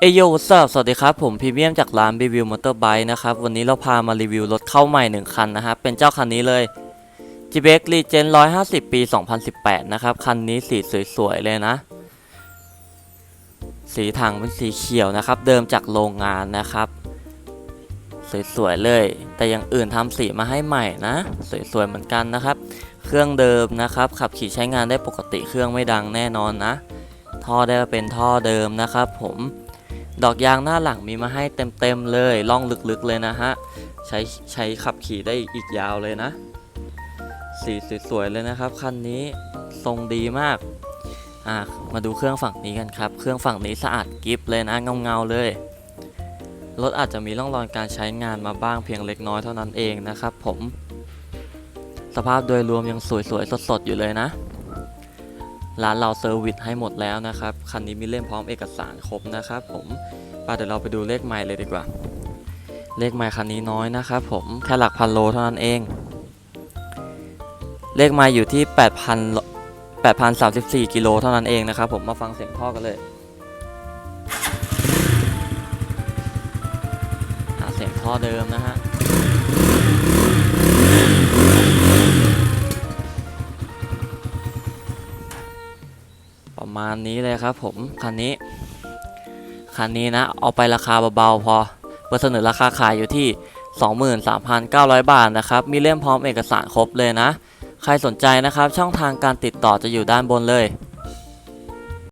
เอโยวัสสวัสดีครับ ผมพรีเมียมจากร้านรีวิวมอเตอร์ไบค์นะครับ วันนี้เราพามารีวิวรถเข้าใหม่ 1 คันนะครับ เป็นเจ้าคันนี้เลย g b x Legend 150 ปี 2018 นะครับ คันนี้สีสวย ๆ เลยนะ สีถังเป็นสีเขียวนะครับ เดิมจากโรงงานนะครับ สวย ๆ เลย แต่อย่างอื่นทำสีมาให้ใหม่นะ สวย ๆ เหมือนกันนะครับ เครื่องเดิมนะครับ ขับขี่ใช้งานได้ปกติเครื่องไม่ดังแน่นอนนะ ท่อได้เป็นท่อเดิมนะครับผม ดอกยางหน้าหลังมีมาให้เต็มๆเลยล่องลึกๆเลยนะฮะ ใช้ใช้ขับขี่ได้อีกยาวเลยนะ สีสวยๆเลยนะครับคันนี้ทรงดีมากอะมาดูเครื่องฝั่งนี้กันครับ เครื่องฝั่งนี้สะอาดกิฟเลยนะเงาๆเลยรถอาจจะมีร่องรอยการใช้งานมาบ้างเพียงเล็กน้อยเท่านั้นเองนะครับผม สภาพโดยรวมยังสวยๆสดๆอยู่เลยนะ ร้านเราเซอร์วิสให้หมดแล้วนะครับ คันนี้มีเล่มพร้อมเอกสารครบนะครับ ผมป้าเดี๋ยวเราไปดูเลขไมล์เลยดีกว่า เลขไมล์คันนี้น้อยนะครับผมแค่หลักพันโลเท่านั้นเอง เลขไมล์อยู่ที่ 8,000 8,034กิโลเท่านั้นเองนะครับผมมาฟังเสียงท่อกันเลยอะเสียงท่อเดิมนะฮะ ประมาณนี้เลยครับผมคันนี้ คันนี้นะ เอาไปราคาเบาๆพอเบอร์เสนอราคาขายอยู่ที่ 23,900 บาทนะครับ มีเล่มพร้อมเอกสารครบเลยนะ ใครสนใจนะครับ ช่องทางการติดต่อจะอยู่ด้านบนเลย